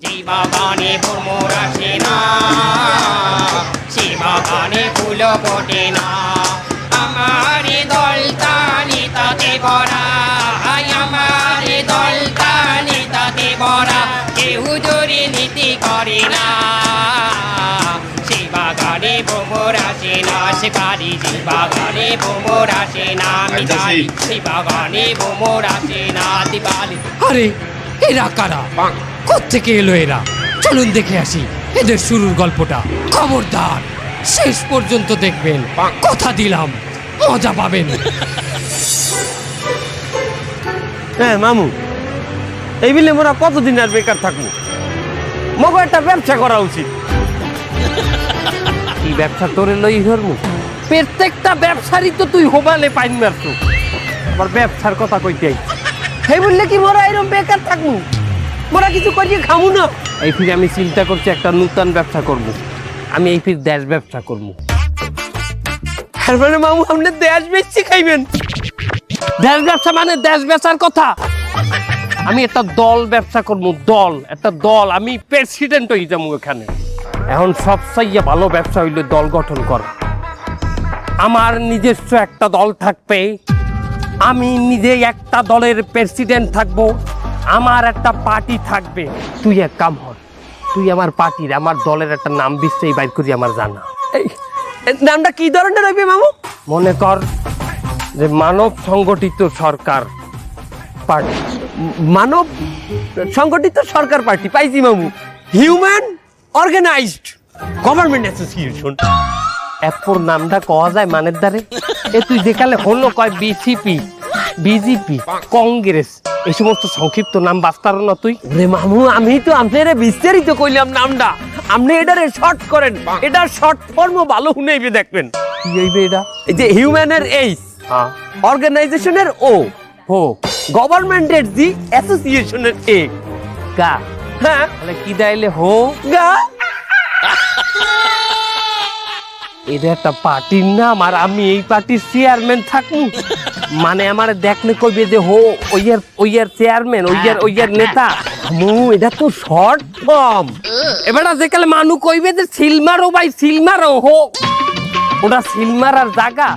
জীবাগানে ভ্রমর আসে না। শিবাগানে ফুল ফোটে না। আমার দল তানি তাতে ভরা। আয় আমার দল তানি তাতে ভরা। কেউ জোরে নীতি করে না। শিবাগানে ভ্রমর আসে না শিকারি শিবাগানে ভ্রমর আসে না। আমি জানি শিবাগানে ভ্রমর আসে না দিবালি আরে এরা কারা? কোত্থেকে এলো এরা? চলুন দেখে আসি এদের শুরুর গল্পটা। খবরদার শেষ পর্যন্ত দেখবেন। কথা দিলাম মজা পাবেন। হ্যাঁ মামু এই বিলে মোরা কতদিন আর বেকার থাকব? মগো একটা ব্যবসা করা উচিত। কি ব্যবসা তোরে লই ধরমু প্রত্যেকটা ব্যবসারই তো তুই হোবালে পাইন মারছো। আবার ব্যবসার কথা কইতে আই সেই বললে কি মোরা এরকম বেকার থাকব? মোরা কিছু করিয়ে খামু না। এই ফিরে আমি চিন্তা করছি একটা নূতন ব্যবসা করব। আমি এই ফির দেশ ব্যবসা করব। মানে মামু আপনি দেশ বেচছি খাইবেন। দেশ ব্যবসা মানে দেশ বেচার কথা। আমি একটা দল ব্যবসা করব দল একটা দল। আমি প্রেসিডেন্ট হয়ে যাব এখানে। এখন সবচাইয়ে ভালো ব্যবসা হইলে দল গঠন করা। আমার নিজস্ব একটা দল থাকবে আমি নিজে একটা দলের প্রেসিডেন্ট থাকব আমার একটা পার্টি থাকবে। তুই এক কাম হর তুই আমার পার্টির আমার দলের একটা নাম বিশ্বেই বাইর করি আমার জানা। নামটা কি ধরনের হইবে মামু? মনে কর যে মানব সংগঠিত সরকার পার্টি মানব সংগঠিত সরকার পার্টি পাইছি মামু। হিউম্যান অর্গানাইজড গভর্নমেন্ট অ্যাসোসিয়েশন এরপর নামটা কওয়া যায় মানের দ্বারে? এ তুই দেখালে হলো কয় বিসিপি বিজেপি কংগ্রেস এই সমস্ত সংক্ষিপ্ত নাম বাস্তার না তুই? রে মামু আমি তো আপনারে বিস্তারিত কইলাম নামটা। আপনি এটারে শর্ট করেন। এটা শর্ট ফর্ম ভালো শুনেইবে দেখবেন। কি হইবে এটা? এই যে হিউম্যানের এইস হ্যাঁ অর্গানাইজেশনের ও হো। গভর্নমেন্টের জি অ্যাসোসিয়েশনের এ গা। হ্যাঁ। তাহলে কি দাইলে হো? গা। এটা একটা পার্টির নাম আর আমি এই পার্টির চেয়ারম্যান থাকি মানে আমার দেখলে কইবে যে, হো, ওইয়ার ওইয়ার চেয়ারম্যান ওইয়ার ওইয়ার নেতা। মু, এটা তো শর্ট ফর্ম যে কালে মানু কইবে যে সিলমারো ভাই সিলমারো হো। ওটা সিলমারার জায়গা।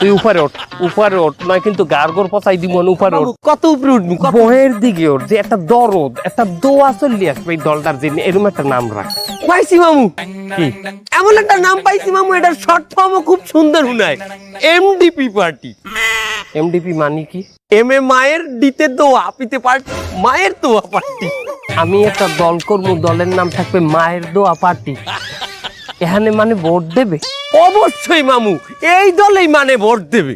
তুই উপরে ওঠ উপরে ওঠ নয় কিন্তু গার্গর পচাই দিব উপরে ওঠ। কত উপরে উঠবি বহের দিকে ওঠ যে একটা দরদ একটা দোয়া চললি আসবে এই দলটার জন্য এরকম একটা নাম রাখ। পাইছি মামু। কি? এমন একটা নাম পাইছি মামু এটা শর্ট ফর্মও খুব সুন্দর হুনায় এমডিপি পার্টি এমডিপি মানে কি? এম এ মায়ের ডিতে দোয়া পিতে পার্টি মায়ের দোয়া পার্টি আমি একটা দল করব দলের নাম থাকবে মায়ের দোয়া পার্টি এখানে মানে ভোট দেবে? অবশ্যই মামু, এই দলেই মানে ভোট দেবে।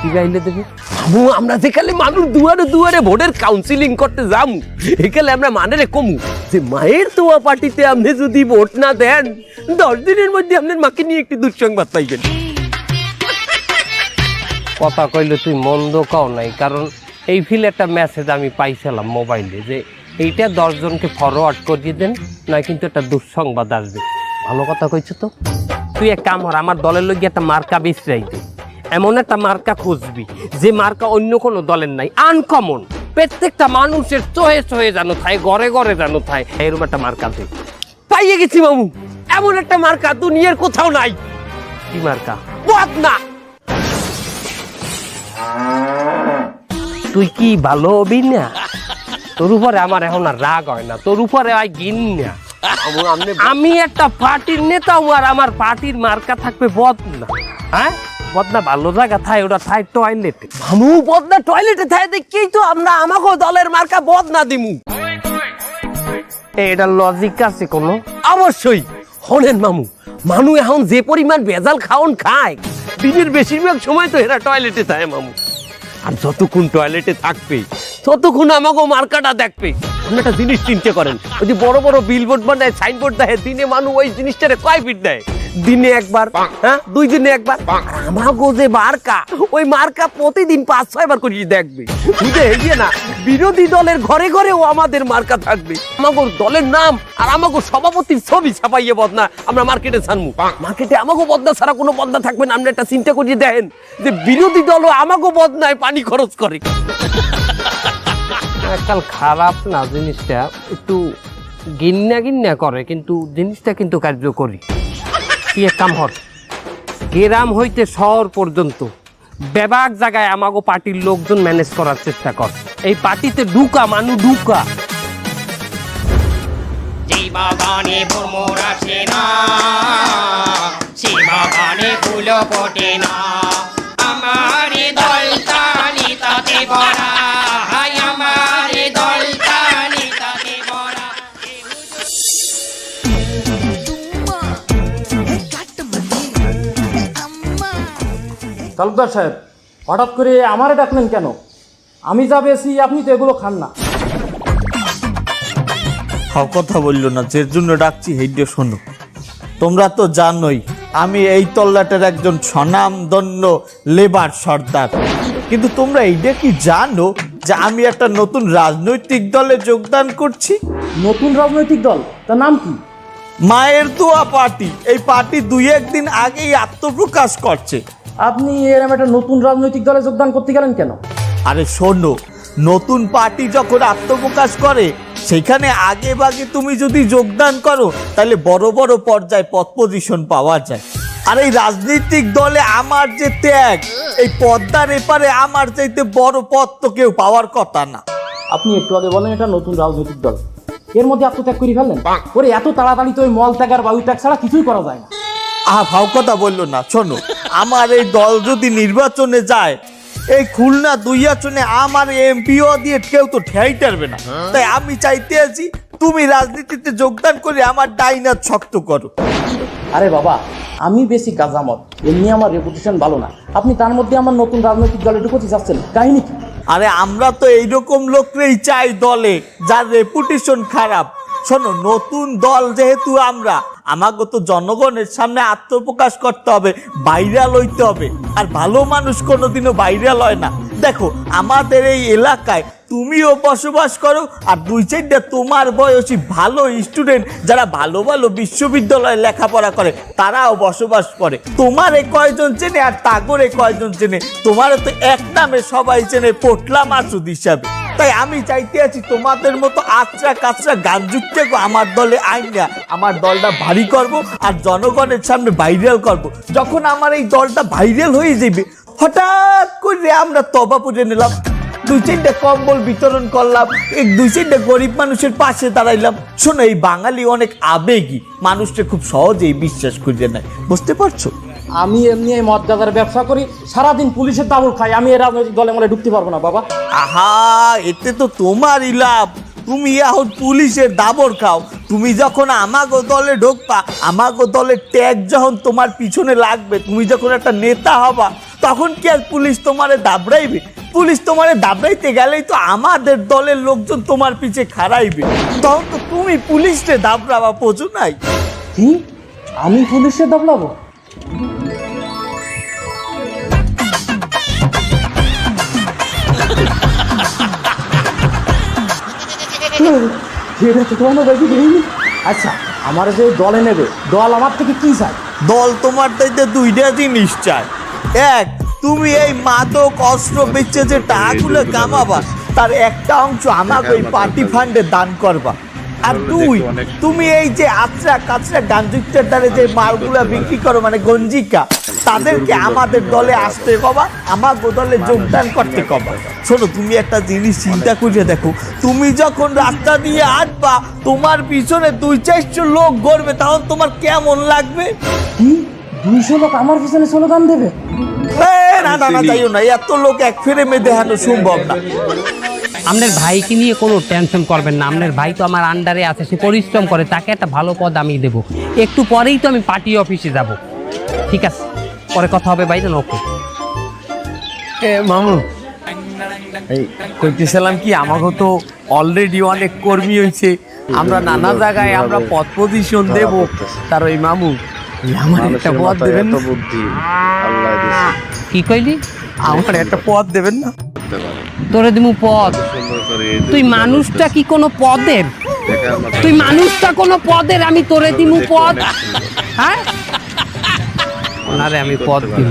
কি গাইলে দেবে? মামু, আমরা যেখানে মানুষ দুয়ারে দুয়ারে ভোটের কাউন্সিলিং করতে যামু এখানে আমরা মানে রে কমু। যে মায়ের দোয়া পার্টিতে আপনি যদি ভোট না দেন, দশ দিনের মধ্যে আপনার মাকে নিয়ে একটি দুঃসংবাদ পাইবেন। কথা কইলে তুই মন্দ কাও নাই, কারণ এই ফিল একটা মেসেজ আমি পাইছিলাম মোবাইলে যে এইটা দশজনকে ফরওয়ার্ড করিয়ে দেন নয় কিন্তু একটা দুঃসংবাদ আসবে। ভালো কথা কইছো তো? তুই এক কাম কর, আমার দলের লোক একটা মার্কা বিশ্রাই দে। এমন একটা মার্কা খুঁজবি, যে মার্কা অন্য কোনো দলের নাই আনকমন প্রত্যেকটা মানুষের চোহে চোহে জানো থায়, ঘরে ঘরে জানো থায়, এরকম একটা মার্কা দে। পাইয়ে গেছি মামু এমন একটা মার্কা দুনিয়ার কোথাও নাই। কি মার্কা? বদনা তুই কি ভালো হবি না? তোর উপরে আমার এখন আর রাগ হয় না, তোর উপরে হয় গিন না আমি একটা পার্টির নেতা আর আমার পার্টির মার্কা থাকবে বদনা। হ্যাঁ? বদনা ভালো জায়গা থাই ওটা থাই টয়লেটে মামু বদনা টয়লেটে থাই দেখি তো আমরা আমাকে দলের মার্কা বদনা দিমু। এটা লজিক আছে কোনো? অবশ্যই। হনেন মামু মানু এখন যে পরিমাণ ভেজাল খাওন খায় দিনের বেশিরভাগ সময় তো এরা টয়লেটে থাকে মামু। আর যতক্ষণ টয়লেটে থাকবে ততক্ষণ আমাকে মার্কাটা দেখবে। আপনি একটা জিনিস চিনতে করেন। ওই যে বড় বড় বিলবোর্ড বানায় সাইনবোর্ড দেয় দিনে মানুষ ওই জিনিসটারে কয় ফিট দেয়? দিনে একবার হ্যাঁ? দুই দিনে একবার? আমাকে যে মার্কা, ওই মার্কা প্রতিদিন পাঁচ, ছয় বার করে দেখবে। বুঝে এগিয়ে না, বিরোধী দলের ঘরে ঘরে ও আমাদের মার্কা থাকবে। আমাকে দলের নাম আর আমাকে সভাপতির ছবি ছাপাইয়ে বদনা আমরা মার্কেটে ছাড়মু। মার্কেটে আমাকে বদনা ছাড়া কোনো বদনা থাকবে না। আপনি একটা চিন্তা করিয়ে দেখেন যে বিরোধী দলও আমাকে বদনায় পানি খরচ করে। কাল খারাপ না জিনিসটা? একটু গিন্না গিন্না করে, কিন্তু জিনিসটা কিন্তু কার্যকরী। কি এক কাম হর গ্রাম হইতে শহর পর্যন্ত বেবাক জায়গায় আমাগো পার্টির লোকজন ম্যানেজ করার চেষ্টা কর। এই পার্টিতে ঢুকা, মানু ঢুকা। বাগানে দলতানি তালুকদার সাহেব হঠাৎ করে আমারে ডাকলেন কেন? আমি যা বেশি আপনি তো এগুলো খান না। সব কথা বলল না যে জন্য ডাকছি হেডে শোনো। তোমরা তো জানোই আমি এই তল্লাটের একজন স্বনামধন্য লেবার সর্দার। কিন্তু তোমরা এইটা কি জানো যে আমি একটা নতুন রাজনৈতিক দলে যোগদান করছি? নতুন রাজনৈতিক দল? তার নাম কি? মায়ের দোয়া পার্টি। এই পার্টি দুই একদিন আগেই আত্মপ্রকাশ করছে। আপনি এরম একটা নতুন রাজনৈতিক দলে যোগদান করতে গেলেন কেন? আরে শোনো নতুন পার্টি যখন আত্মপ্রকাশ করে সেখানে আগে বাগে তুমি যদি যোগদান করো তাহলে বড় বড় পর্যায়ে পদ পজিশন পাওয়া যায়। আর এই রাজনৈতিক দলে আমার যে ত্যাগ এই পদ্মার এপারে আমার চাইতে বড় পদ তো কেউ পাওয়ার কথা না। আপনি একটু আগে বলেন এটা নতুন রাজনৈতিক দল। এর মধ্যে আত্মত্যাগ করে ফেললেন? ওরে এত তাড়াতাড়ি তো ওই মল ত্যাগ আর বায়ু ত্যাগ ছাড়া কিছুই করা যায় না। আহা ভাও কথা বলল না শোনো আমার এই দল যদি নির্বাচনে যায় এই খুলনা দুই আসনে আমার এমপিও দিয়ে কেউ তো ঠেয়াই টারবে না। তাই আমি চাইতে আছি তুমি রাজনীতিতে যোগদান করে আমার ডাইনাত শক্ত করো। আরে বাবা আমি বেশি গাজামত এমনি আমার রেপুটেশন ভালো না। আপনি তার মধ্যে আমার নতুন রাজনৈতিক দলে ঢুকতে যাচ্ছেন কাহিনী কি? আরে আমরা তো এইরকম লোকরেই চাই দলে যার রেপুটেশন খারাপ। শোনো নতুন দল যেহেতু আমরা আমাকে তো জনগণের সামনে আত্মপ্রকাশ করতে হবে, বাইরে লইতে হবে। আর ভালো মানুষ কোনোদিনও বাইরে লয় না। দেখো, আমাদের এই এলাকায় তুমিও বসবাস করো আর দুই চারটা তোমার বয়সী ভালো স্টুডেন্ট যারা ভালো ভালো বিশ্ববিদ্যালয়ে লেখাপড়া করে, তারাও বসবাস করে। তোমার কয়জন চেনে আর তাগরে কয়জন চেনে? তোমার তো এক নামে সবাই চেনে পোটলা মাসুদ হিসাবে। তাই আমি চাইতে আছি তোমাদের মতো আচরা কাচরা গান যুক্তে আমার দলে আইন আমার দলটা ভারী করব আর জনগণের সামনে ভাইরাল করব। যখন আমার এই দলটা ভাইরাল হয়ে যাবে হঠাৎ করে আমরা তবা পুজো নিলাম। দুই তিনটে কম্বল বিতরণ করলাম। এক দুই তিনটে গরিব মানুষের পাশে দাঁড়াইলাম। শোনো এই বাঙালি অনেক আবেগী। মানুষকে খুব সহজেই বিশ্বাস করিয়ে নেয়। বুঝতে পারছ? আমি এমনি এই মদ গাজার ব্যবসা করি সারাদিন পুলিশের দাবল খাই। আমি এই রাজনৈতিক দলে মনে ঢুকতে পারব না বাবা। আহা এতে তো তোমারই লাভ। তুমি এখন পুলিশের দাবর খাও। তুমি যখন আমাগো দলে ঢোকবা, আমাগো দলের ট্যাগ যখন তোমার পিছনে লাগবে, তুমি যখন একটা নেতা হবা, তখন কি আর পুলিশ তোমারে দাবড়াইবে? পুলিশ তোমারে দাবড়াইতে গেলেই তো আমাদের দলের লোকজন তোমার পিছে খাড়াইবে। তখন তো তুমি পুলিশকে দাবড়াবা পোজো নাই। আমি পুলিশে দাবলাবো এটা তো বেশি দেয়নি। আচ্ছা আমার যে দলে নেবে দল আমার থেকে কি চায়? দল তোমার তাইতে দুইটা জিনিস চায়। এক তুমি এই মাদক অস্ত্র বেচে যে টাকাগুলো কামাবা তার একটা অংশ আমাকে ওই পার্টি ফান্ডে দান করবা। আর দুই তুমি এই যে আচরা কাচরা গাঞ্জুকটার দ্বারা যে মালগুলা বিক্রি করো মানে গঞ্জিকা তাদেরকে আমাদের দলে আসতে কবা আমার দলে যোগদান করতে কবা? শোনো তুমি একটা জিনিস চিন্তা করে দেখো তুমি যখন রাস্তা দিয়ে আসবা তোমার পিছনে দুই চারশো লোক গড়বে তখন তোমার কেমন লাগবে? কি? দুইশো লোক আমার পিছনে স্লোগান দেবে? এ, না না না যাইও না এত লোক এক ফ্রেমে দেখানো সম্ভব না। আপনার ভাইকে নিয়ে কোনো টেনশন করবেন না। আপনার ভাই তো আমার আন্ডারে আছে সে পরিশ্রম করে তাকে একটা ভালো পদ আমি দেব। একটু পরেই তো আমি পার্টি অফিসে যাব। ঠিক আছে? পরে কথা হবে ভাই ওকে এ মামু এই কইতেছিলাম কি আমাকে তো অলরেডি অনেক কর্মী হয়েছে আমরা নানা জায়গায় আমরা পদ পজিশন দেব। তার ওই মামু আমার একটা পদ দেবেন না? কি কইলি? আমার একটা পদ দেবেন না? তোরে দিমু পদ। তুই মানুষটা কি কোনো পদের? তুই মানুষটা কোনো পদের? আমি তোরে দিমু পদ। হ্যাঁ? ওনারে আমি পদ দিব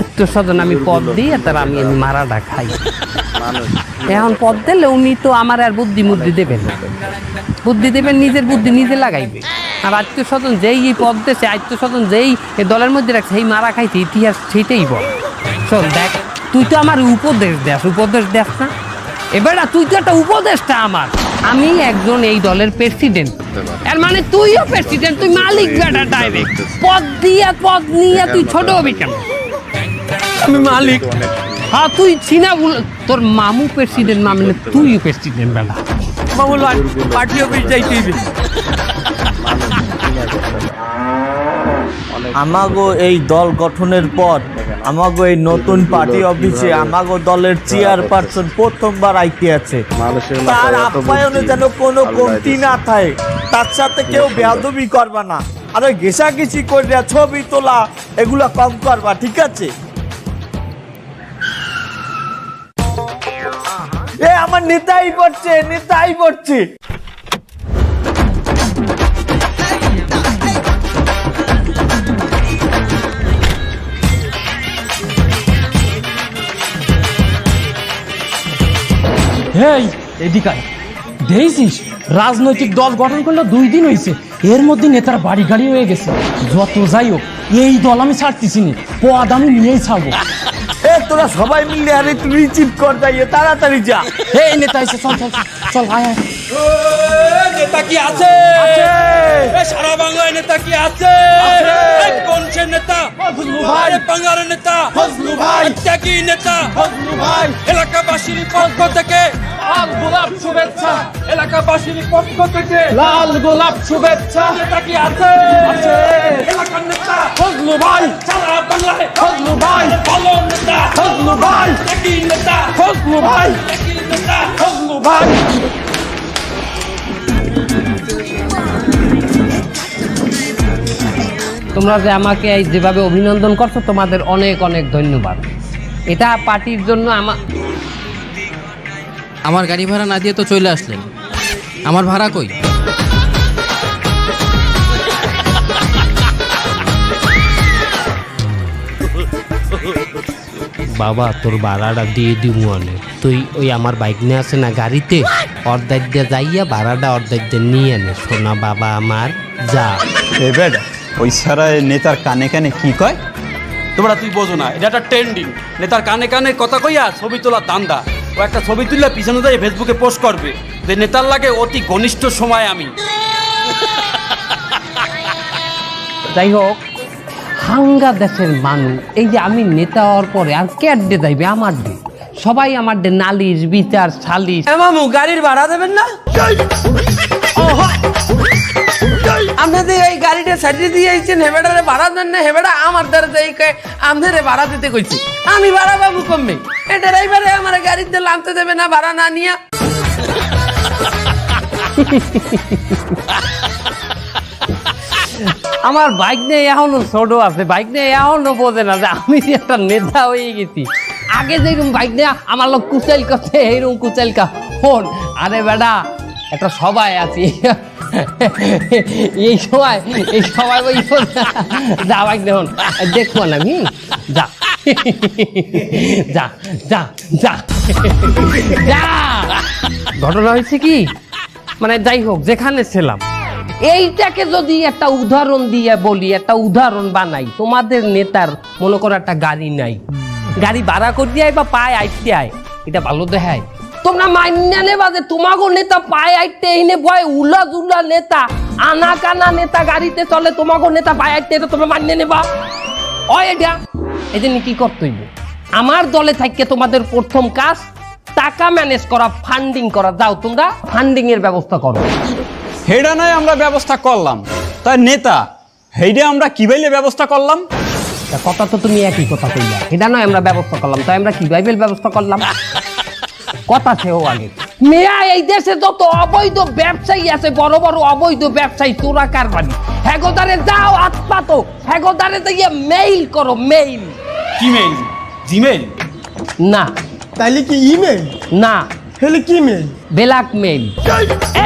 আত্মীয় স্বজন আমি পদ দিই তারা আমি মারাটা খাই। এখন পদ দিলে উনি তো আমার আর বুদ্ধি মুদ্ধি দেবেন না। বুদ্ধি দেবেন নিজের বুদ্ধি নিজে লাগাইবে। আর আত্মীয় স্বজন যেই এই পদ দেশে আত্মীয় স্বজন যেই দলের মধ্যে রাখছে সেই মারা খাইছে ইতিহাস সেইটাই বল। শোন দেখ। তুই তো আমার উপদেশ দেস উপদেশ দেস না? এবার তুই তো একটা উপদেশটা আমার। আমি একজন এই দলের প্রেসিডেন্ট এর মানে তুইও প্রেসিডেন্ট তুই মালিক বেটা ডাইরেক্ট পদ দিয়া পদ নিয়ে তুই ছোট হবি কেন? আমি মালিক। হ্যাঁ তুই চিনা বল তোর মামু প্রেসিডেন্ট না মানে তুই প্রেসিডেন্ট বেলা মামুল পার্টি অফিস যাইতে হইবে। আমাগো এই দল গঠনের পর আমাগো এই নতুন পার্টি অফিসে আমাগো দলের চেয়ারপারসন প্রথমবার আইতে আছে। তার আপ্যায়নে যেন কোনো কমতি না থাকে তার সাথে কেউ বেয়াদবি করবা না। আরে ঘেসাঘেসি করিয়া ছবি তোলা এগুলা কম করবা ঠিক আছে? এ আমার নেতাই পড়ছে নেতাই পড়ছে। হেই এদিকে আয়। দেখছিস রাজনৈতিক দল গঠন করলে দুই দিন হয়েছে এর মধ্যে নেতার বাড়ি গাড়ি হয়ে গেছে। যত যাই হোক এই দল আমি ছাড়তেছি নি পদ আমি নিয়েই ছাড়বো। এ তোরা সবাই মিলে আরে তুই চিপ কর তাড়াতাড়ি যা। এই নেতা এসে চল চল চল, চল আয় আয়। নেতা কি আছে? সারা বাংলায় নেতা কি আছে? কোন সে নেতা? ভাই। বাংলার নেতা? ত্যাগী নেতা? এলাকাবাসীর পক্ষ থেকে লাল গোলাপ শুভেচ্ছা। এলাকাবাসীর পক্ষ থেকে লাল গোলাপ শুভেচ্ছা। নেতা কি আছে? আছে। এলাকার নেতা? ফজলু ভাই। সারা বাংলায় ফজলু ভাই। ভালো নেতা। ফজলু ভাই। ত্যাগী নেতা। ফজলু ভাই। ত্যাগী নেতা। ফজলু ভাই। তোমরা যে আমাকে এই যেভাবে অভিনন্দন করছ তোমাদের অনেক অনেক ধন্যবাদ। এটা পার্টির জন্য আমার আমার গাড়ি ভাড়া না দিয়ে তো চলে আসলেন। আমার ভাড়া কই? বাবা তোর ভাড়াটা দিয়ে দিব অনেক তুই ওই আমার বাইক নিয়ে আসে না গাড়িতে? অর্ধেক দিয়ে যাইয়া ভাড়াটা অর্ধেক দিয়ে নিয়ে নে সোনা বাবা আমার যা। এবার ওই সারা নেতার কানে কানে কি কয়? তোমরা তুই বোঝো না এটা একটা ট্রেন্ডিং নেতার কানে কানে কথা কইয়া ছবি তোলা দান্দা। ও একটা ছবি তুললে পিছনে দিয়ে ফেসবুকে পোস্ট করবে। যে নেতার লাগে অতি ঘনিষ্ঠ সময় আমি। যাই হোক হাঙ্গা দেশের মানুষ এই যে আমি নেতা হওয়ার পরে আর ক্যাট ডে যাইবে? আমার ডে সবাই আমার ডে নালিশ বিচার সালিশ। মামু গাড়ির ভাড়া দেবেন না? আপনাদের এই! গাড়িটা সাজিয়ে দিয়ে আইছেন হেবেটারে ভাড়া দেন না হেবেটা আমার দ্বারা যাই কয়ে আপনারে ভাড়া দিতে কইছি। আমি ভাড়া পাবো কমবে। এ ড্রাইভারে আমার গাড়িতে লামতে দেবে না ভাড়া না নিয়া। আমার বাইক নিয়ে এখনও ছোট আছে বাইক নিয়ে এখনও বোঝে না যে আমি একটা নেতা হয়ে গেছি। আগে যেরকম বাইক নিয়ে আমার লোক কুচাইল করছে, এইরকম কুচাইল কা ফোন। আরে বেটা একটা সবাই আছি। এই সময় এই সময় ওই যা বাইক দেখুন দেখব না আমি যা। যা যা যা। যা। ঘটনা হয়েছে কি? মানে যাই হোক, যেখানে ছিলাম। এইটাকে যদি একটা উদাহরণ দিয়ে বলি, একটা উদাহরণ বানাই, তোমাদের নেতার মনে করো একটা গাড়ি নাই। গাড়ি ভাড়া করতে আয় বা পায় আইতে আয় এটা ভালো দেখায়। তোমরা মান্য নেবা যে তোমাগো নেতা পায়ে আইতে এনে বয় উলা জুলা নেতা আনা কানা নেতা গাড়িতে চলে তোমাগো নেতা পায়ে আইতে এটা তোমরা মান্য নেবা। ও এটা জন্য কি করতে হইব? আমার দলে থাকতে তোমাদের প্রথম কাজ টাকা ম্যানেজ করা ফান্ডিং করা। যাও তোমরা ফান্ডিং এর ব্যবস্থা করো। হেডা নয় আমরা ব্যবস্থা করলাম। তাই নেতা হেডে আমরা কি বাইলে ব্যবস্থা করলাম? কথা তো তুমি একই কথা কইলা। এটা নয় আমরা ব্যবস্থা করলাম তাই আমরা কি বাইবেল ব্যবস্থা করলাম। কথা সেও আগে। মেয়া এই দেশে যত অবৈধ ব্যবসায়ী আছে বড় বড় অবৈধ ব্যবসায়ী তোরা কারবারি হেগোদারে যাও আত্মাতো হেগোদারে দিয়ে মেইল করো মেইল কিমেইল জিমেইল না। তাইলে কি ইমেল না। হেলে কি মেয়ে ব্ল্যাকমেইল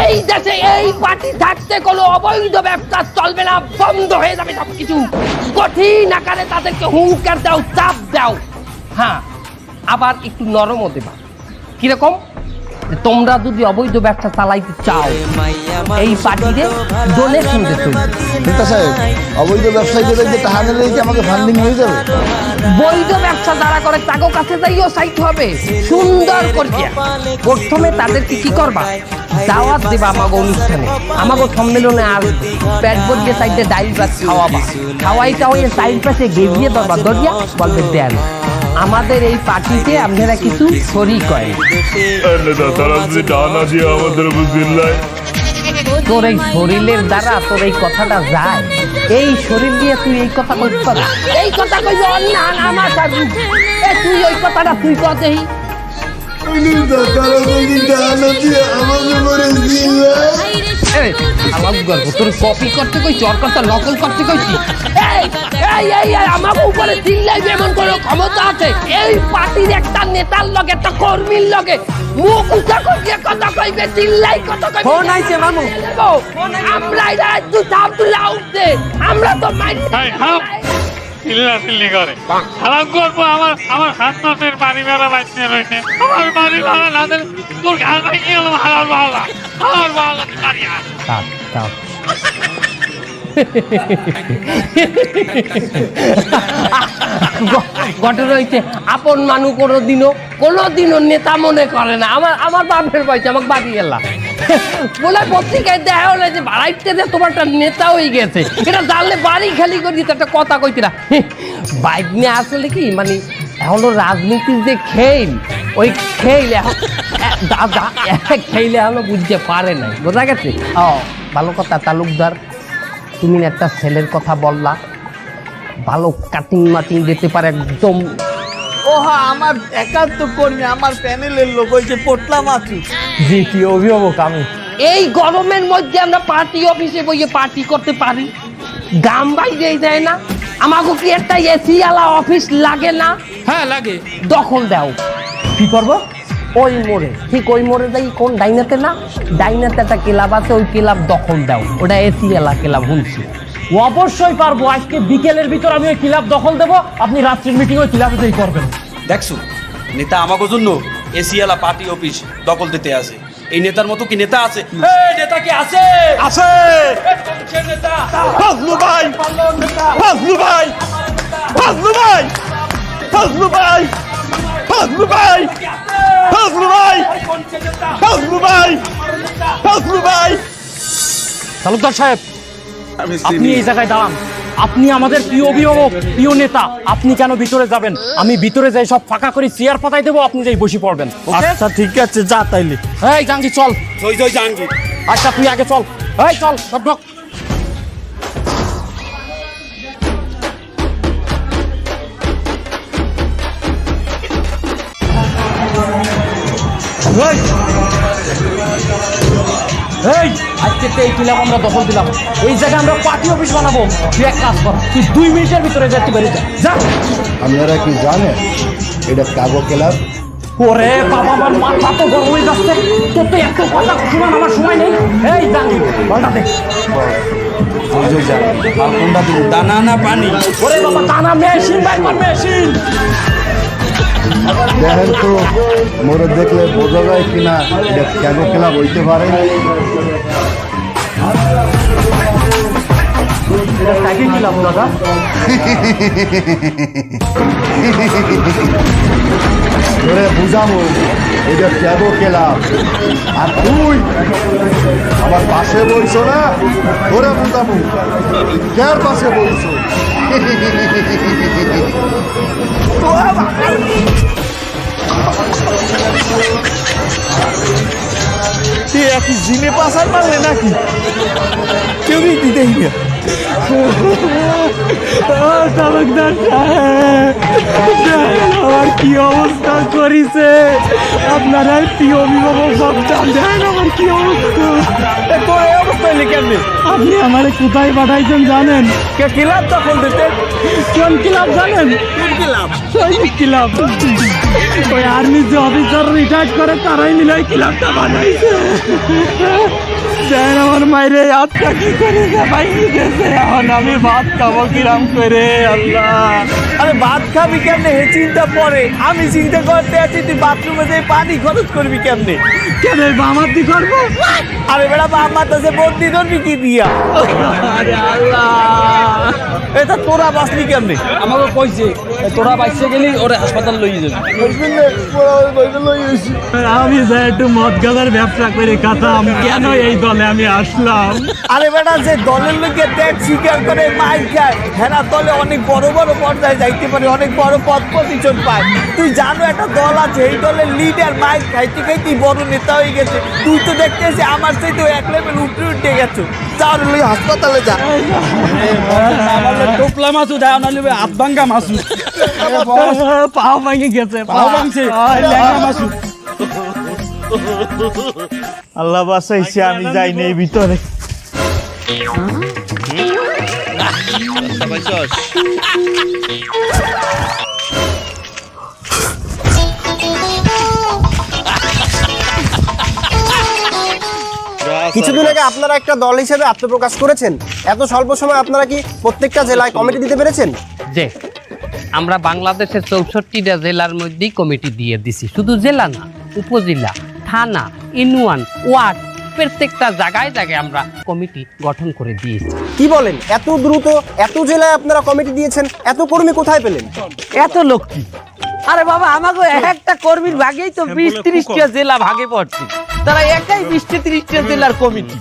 এই দেশে এই পার্টি থাকতে কোনো অবৈধ ব্যবসা চলবে না বন্ধ হয়ে যাবে সব কিছু কঠিন আকারে তাদেরকে হুঙ্কার দাও চাপ দাও। হ্যাঁ আবার একটু নরমও দেবা। কীরকম? তোমরা যদি অবৈধ ব্যবসা চালাইতে চাও এই পার্টিতে ডোনেশন দিতে। নেতা সাহেব অবৈধ ব্যবসায়ীদের যে টাকা নিলে কি আমাকে ফান্ডিং হয়ে যাবে? বৈধ ব্যবসা যারা করে তাকেও কাছে যাইও সাইতে হবে। সুন্দর করিয়া প্রথমে তাদেরকে কি করবা? দাওয়াত দেবা আমাকে অনুষ্ঠানে। আমাকে সম্মেলনে আর পেট ভরিয়ে সাইডে ডাইল ভাত খাওয়াবা। খাওয়াই টাওয়াই সাইড পাশে গেভিয়ে ধরবা। ধরিয়া বলবে দেন। আমাদের এই পার্টিতে আপনারা কিছু শরিক করেন। তোর এই শরীরের দ্বারা তোর এই কথাটা যায়। এই শরীর দিয়ে তুই এই কথা কইতে এই কথা কইবি অন্য আমার তুই ওই কথাটা তুই কতেই তোর কপি করতে কইছি ওর কথা নকল করতে কইছি। এই এই এই এই, আমাকে উপরে চিল্লাইবে এমন কোনো ক্ষমতা আছে? এই পার্টির একটা নেতার লগে একটা কর্মীর লগে মুখ উঁচা করিয়ে কথা কইবে চিল্লাই কথা কইবে। ফোন আইছে মামু। আমরা এটা তুই তো মাই চিল্লা চিল্লি করে খারাপ করব আমার আমার হাত মাসের বাড়ি বেড়া বাঁচতে রয়েছে আমার বাড়ি ভাড়া না দিলে তোর ঘাড় ভেঙে গেল হারার বাংলা। হারার বাংলা বাড়ি আর। থাক থাক ঘটনা হইছে আপন মানু কোনো দিনও কোনো দিনও নেতা মনে করে না। আমার আমার বাপের বয়সে আমাকে বাড়ি গেলাম। বলে পত্রিকায় দেখা হলে যে বাড়াইতে তোমার একটা নেতা হয়ে গেছে। এটা জানলে বাড়ি খালি করে দিতে, একটা কথা কইতে না। বাইক নিয়ে আসলে কি মানে এখনও রাজনীতির যে খেল, ওই খেল খেলে এখনও বুঝতে পারে নাই। বোঝা গেছে? ও ভালো কথা, তালুকদার, তুমি একটা ছেলের কথা বললা। ভালো কাটিং মাটিং দিতে পারে একদম ও হ্যাঁ আমার একান্ত কর্মী আমার প্যানেলের লোক ওই যে পোটলা মাছু জি কি অভিভাবক আমি। এই গরমের মধ্যে আমরা পার্টি অফিসে বইয়ে পার্টি করতে পারি। গাম বাইরে যায় না। আমাকে কি একটা এসি আলা অফিস লাগে না? হ্যাঁ লাগে। দখল দাও। কি করব? ওই মোড়ে ঠিক ওই মোড়ে যাই কোন ডাইনাতে না? ডাইনাতে একটা ক্লাব আছে ওই ক্লাব দখল দাও। ওটা এসি এলা ক্লাব শুনছি। অবশ্যই পারব। আজকে বিকেলের ভিতর আমি ওই ক্লাব দখল দেবো। আপনি রাত্রির মিটিং ওই ক্লাবেতেই করবেন। দেখছ? নেতা আমাকে জন্য এসিয়ালা পার্টি অফিস দখল দিতে আছে। এই নেতার মতো কি নেতা আছে? এই নেতা কি আছে? আছে। নেতা। ফজলু ভাই। ফজলু ভাই। ফজলু ভাই। ফজলু ভাই। ফজলু ভাই। ফজলু ভাই। ফজলু ভাই। ফজলু ভাই। তালুকদার সাহেব আপনি এই জায়গায় দাঁড়ান। আপনি আমাদের প্রিয় অভিভাবক প্রিয় নেতা আপনি কেন ভিতরে যাবেন? আমি ভিতরে যাই সব ফাঁকা করে চেয়ার পাতাই দেবো আপনি যাই বসে পড়বেন। আচ্ছা ঠিক আছে যা তাইলে। এই জাঙ্গি চল। জয় জয় জাহাঙ্গীর। আচ্ছা তুই আগে চল। এই চল সব ঢোক। এই আজকে তো এই ক্লাব আমরা দখল দিলাম। এই জায়গায় আমরা পার্টি অফিস বানাবো। তুই এক কাজ কর তুই দুই মিনিটের ভিতরে যেতে পারি যা। আপনারা কি জানেন এটা কাগো ক্লাব? ওরে বাবা আমার মাথা তো গরম হয়ে যাচ্ছে। তোর তো এত কথা শোনার আমার সময় নেই। এই জানি বলটা দে। দানা না পানি। ওরে বাবা টানা মেশিন বাইর মেশিন। দেখেন তো মোরে দেখলে বোঝা যায় কিনা এটা কাগো ক্লাব হইতে পারে। বুঝাবো এটা কাগো ক্লাব আর তুই আমার পাশে বইছো না? তোরে বুঝাবো কার পাশে বইছো? তুই একই জিনে পাসার মারলে নাকি? কেউ দিতেই না। আমার কি অবস্থা করিছে। আপনারা কি অভিভাবক সব জানেন আমার কি অবস্থা। তোর এই অবস্থায় দিলি কেমনি? আপনি আমার কোথায় পাঠাইছেন জানেন? কে ক্লাব দখল দিতে? কোন ক্লাব জানেন? কোন ক্লাব? সৈনিক ক্লাব। ওই আর্মি যে অফিসার রিটায়ার করে তারাই মিলে ওই ক্লাবটা বানাইছে। দেন আমার মায়ের আত্মা কি করে ভাই গেছে এখন আমি ভাত খাব কিরাম করে আল্লাহ। আরে ভাত খাবি কেমনে? হে চিন্তা পরে। আমি চিন্তা করতে আছি তুই বাথরুমে যে পানি খরচ করবি কেমনে? কেন বামার দি করব? আরে বেড়া আমার তো সে বন্দি ধরবি কি দিয়া? আরে আল্লাহ। এটা তোরা বাঁচলি কেমনে? আমাকে কইছে তোরা বাইসে গেলি ওরে হাসপাতাল লইয়ে যাবি। আমি যে একটু মদ গাজার ব্যবসা করে কেন এই দলে আমি আসলাম? আরে বেটা যে দলের লোকে ত্যাগ স্বীকার করে মাইক খায়। হ্যাঁ দলে অনেক বড় বড় পর্যায়ে যাইতে পারে অনেক বড় পদ পজিশন পায়। তুই জানো একটা দল আছে এই দলের লিডার মাইক খাইতে খাইতে বড় নেতা হয়ে গেছে। তুই তো দেখতেছি আমার সেই তো এক লেভেল উঠে উঠে গেছো। যাও হাসপাতালে যা। টোপলা মাছু দেয় না হাত ভাঙ্গা মাছু। পাও ভেঙে গেছে পাও ভাঙছে। আল্লাহ বাসাইছে আমি যাইনি এই ভিতরে। কিছুদিন আগে আপনারা একটা দল হিসেবে আত্মপ্রকাশ করেছেন। এত স্বল্প সময় আপনারা কি প্রত্যেকটা জেলায় কমিটি দিতে পেরেছেন? যে আমরা বাংলাদেশের চৌষট্টিটা জেলার মধ্যেই কমিটি দিয়ে দিছি। শুধু জেলা না উপজেলা থানা ইউনিয়ন ওয়ার্ড প্রত্যেকটা জায়গায় জায়গায় আমরা কমিটি গঠন করে দিয়েছি। কি বলেন? এত দ্রুত এত জেলায় আপনারা কমিটি দিয়েছেন এত কর্মী কোথায় পেলেন? এত লোক কি? আরে বাবা আমাকে একটা কর্মীর ভাগেই তো বিশ ত্রিশটা জেলা ভাগে পড়ছে। তারা একাই বিশ ত্রিশটা জেলার কমিটি।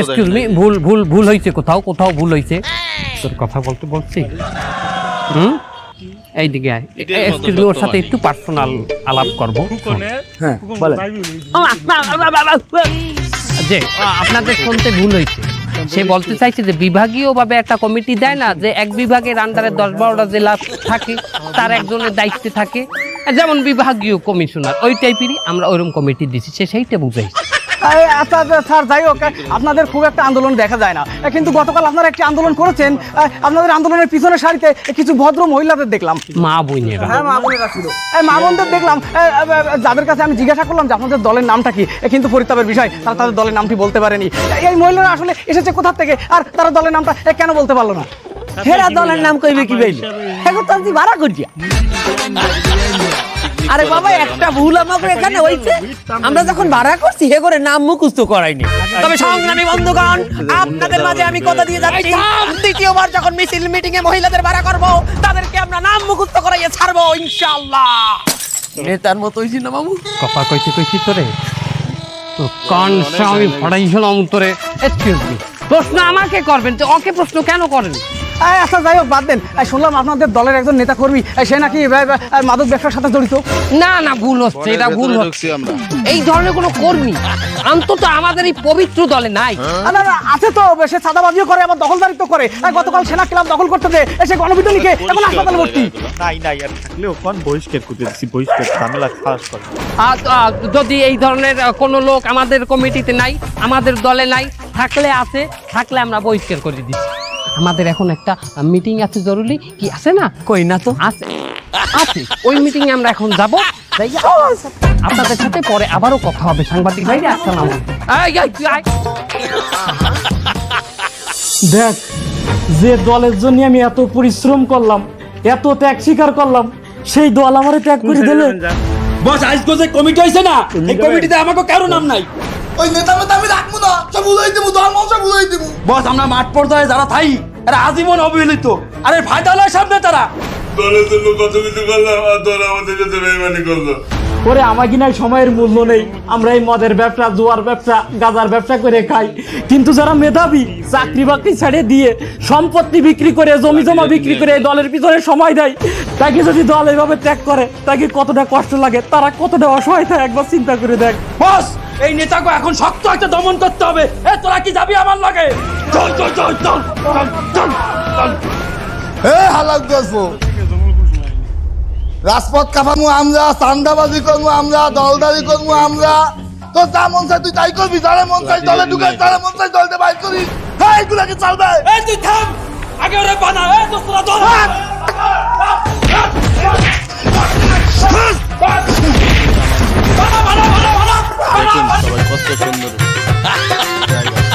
এক্সকিউজ মি ভুল ভুল ভুল হয়েছে কোথাও কোথাও ভুল হয়েছে। তোর কথা বলতে বলছি। হুম? এইদিকে আয়। এক্সকিউজ মি ওর সাথে একটু পার্সোনাল আলাপ করব। হ্যাঁ বলেন। যে আপনাদের শুনতে ভুল হয়েছে। সে বলতে চাইছে যে বিভাগীয় ভাবে একটা কমিটি দেয় না যে এক বিভাগের আন্ডারে দশ বারোটা জেলা থাকে তার একজনের দায়িত্বে থাকে। যেমন বিভাগীয় কমিশনার ওই টাইপেরই আমরা ওইরকম কমিটি দিছি সে সেইটা বুঝাইছে আচ্ছা আচ্ছা, স্যার যাই হোক আপনাদের খুব একটা আন্দোলন দেখা যায় না। কিন্তু গতকাল আপনারা একটি আন্দোলন করেছেন আপনাদের আন্দোলনের পিছনের সারিতে কিছু ভদ্র মহিলাদের দেখলাম। মা বইনেরা হ্যাঁ মা বোনেরা ছিল। মা বোনদের দেখলাম যাদের কাছে আমি জিজ্ঞাসা করলাম যে আপনাদের দলের নামটা কি কিন্তু পরিতাপের বিষয় তারা তাদের দলের নামটি বলতে পারেনি। এই মহিলারা আসলে এসেছে কোথা থেকে? আর তারা দলের নামটা কেন বলতে পারল না? হেরা দলের নাম কইবে কি বইল? এখন তো আপনি ভাড়া করিয়া? আরে বাবা একটা ভুল আমাকে এখানে হইছে। আমরা যখন ভাড়া করছি হে করে নাম মুখস্থ করাইনি। তবে সংগ্রামী বন্ধুগণ আপনাদের মাঝে আমি কথা দিয়ে যাচ্ছি। দ্বিতীয়বার যখন মিছিল মিটিং এ মহিলাদের ভাড়া করব তাদেরকে আমরা নাম মুখস্থ করাইয়ে ছাড়বো ইনশাআল্লাহ। নেতার মতো হইছি না মামু কথা কইতে কইছি তোরে? তো কান আমি পড়াইছিলাম তোরে। এক্সকিউজ মি প্রশ্ন আমাকে করবেন তো ওকে প্রশ্ন কেন করেন? আচ্ছা যাই হোক বাদ দেন। এই, শুনলাম আপনাদের দলের একজন নেতা কর্মী সে নাকি মাদক ব্যবসার সাথে জড়িত। না না ভুল হচ্ছে এটা ভুল হচ্ছে। এই ধরনের কোনো কর্মী অন্তত আমাদের এই পবিত্র দলে নাই। না, না, আছে তো সে সাদাবাজিও করে আবার দখলদারিত্ব করে। গতকাল সেনা ক্লাব দখল করতে সে গণবিদ্যানীকে এখন হাসপাতালে ভর্তি। নাই নাই আর থাকলেও কোন বহিষ্কার করতে দিচ্ছি বহিষ্কার ঝামেলা খাস করে। যদি এই ধরনের কোনো লোক আমাদের কমিটিতে নাই আমাদের দলে নাই থাকলে আছে থাকলে আমরা বহিষ্কার করে দিচ্ছি আমাদের এখন একটা মিটিং আছে জরুরি। কি আছে না? কই না তো। আছে। আছে। ওই মিটিং এ আমরা এখন যাব। যাইয়া আপনাদের সাথে পরে আবারও কথা হবে। সাংবাদিক ভাই আসসালাম দেখ যে দলের জন্য আমি এত পরিশ্রম করলাম এত ত্যাগ স্বীকার করলাম সেই দল আমারে ত্যাগ করে দিলে? বস আজকে যে কমিটি হয়েছে না এই কমিটিতে আমাকে কারও নাম নাই। ওই নেতা মেতা আমি রাখব না সব উদয় দিব দল সব উদয় দিব। বস আমরা মাঠ পর্যায়ে যারা থাই এরা আজীবন অবহেলিত। আরে ফায়দা লয় সামনে তারা। দলের জন্য কত কিছু করলাম আর দল আমাদের সাথে বেইমানি করল। ওরে আমার কিনা সময়ের মূল্য নেই? আমরা এই মদের ব্যবসা জুয়ার ব্যবসা গাজার ব্যবসা করে খাই। কিন্তু যারা মেধাবী চাকরি বাকরি ছেড়ে দিয়ে সম্পত্তি বিক্রি করে জমি জমা বিক্রি করে এই দলের পিছনে সময় দেয় তাকে যদি দল এইভাবে ত্যাগ করে তাকে কতটা কষ্ট লাগে তারা কতটা অসহায় থাকে একবার চিন্তা করে দেখ। বস এই নেতাকে এখন শক্ত একটা দমন করতে হবে। এ তোরা কি যাবি আমার লাগে? চল চল চল চল চল চল। চল এ হালাক গল্প রাজপথ কাপামু আমরা চান্দাবাজি করব আমরা দলদারি করব আমরা। তোর যা মন চাই তুই তাই করবি যারা মন চাই দলে ঢুকাই যারা মন চাই দলতে বাইর করিস। হ্যাঁ এগুলাকে চলবে এই তুই থাম। আগে ওরে বানা। এই দোস্তরা ধর দেখুন সবাই কত সুন্দর।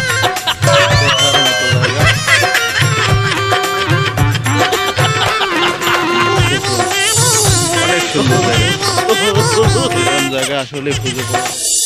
জায়গা আসলে পুজো পাওয়া